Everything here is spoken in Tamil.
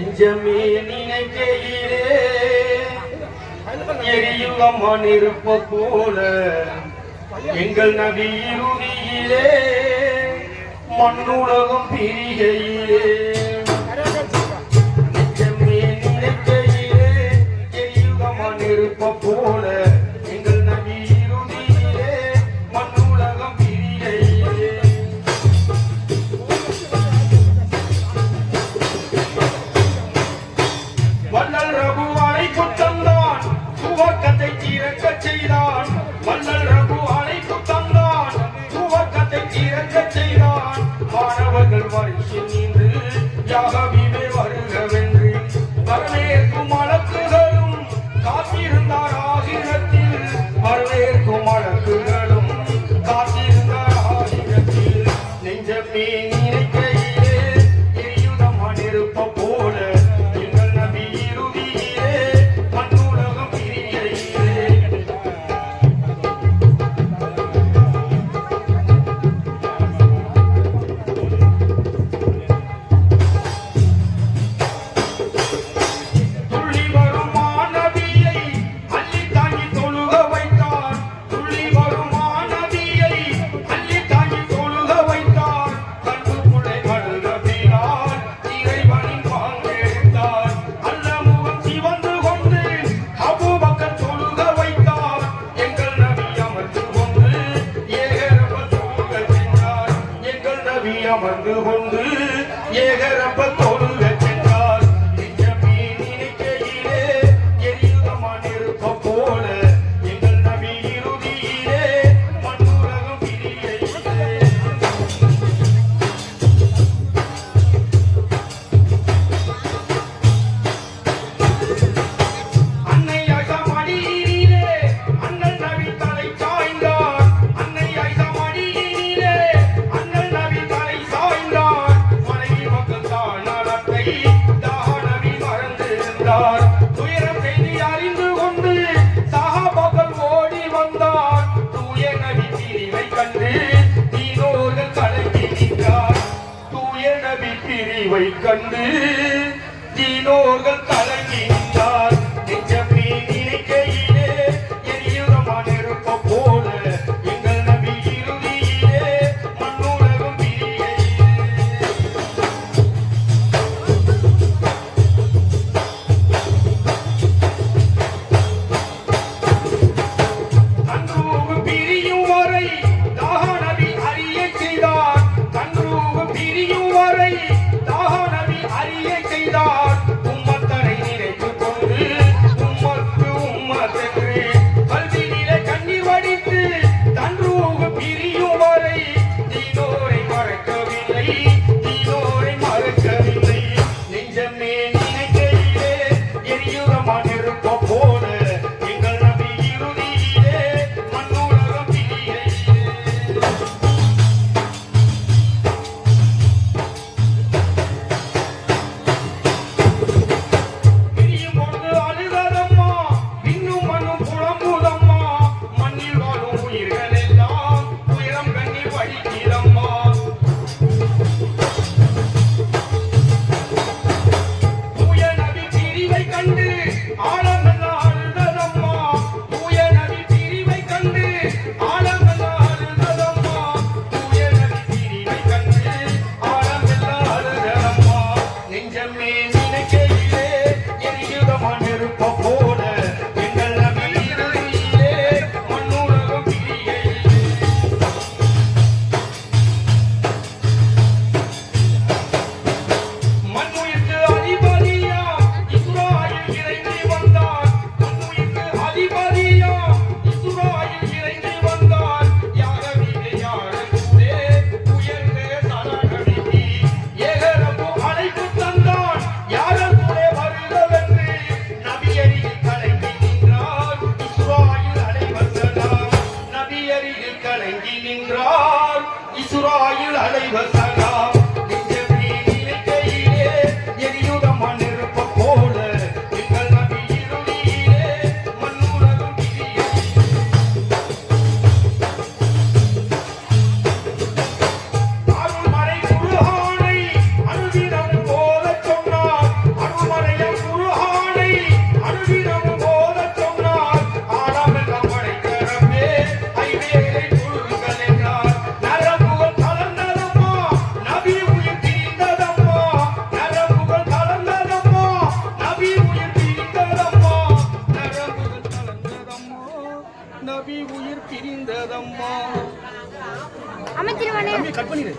நெஞ்சமே நினைக்கையிலே. எரியுகமான் இருப்ப போல. எங்கள் நபி இறுதியிலே மண்ணுலகம் பிரிகையிலே. அமர்ந்து கொண்டு ஏகரப்பத்தோடு அழைக்கிறார் இசுராயில் அலைவசலாம் அமைச்சிருவானே கட் பண்ணிடு.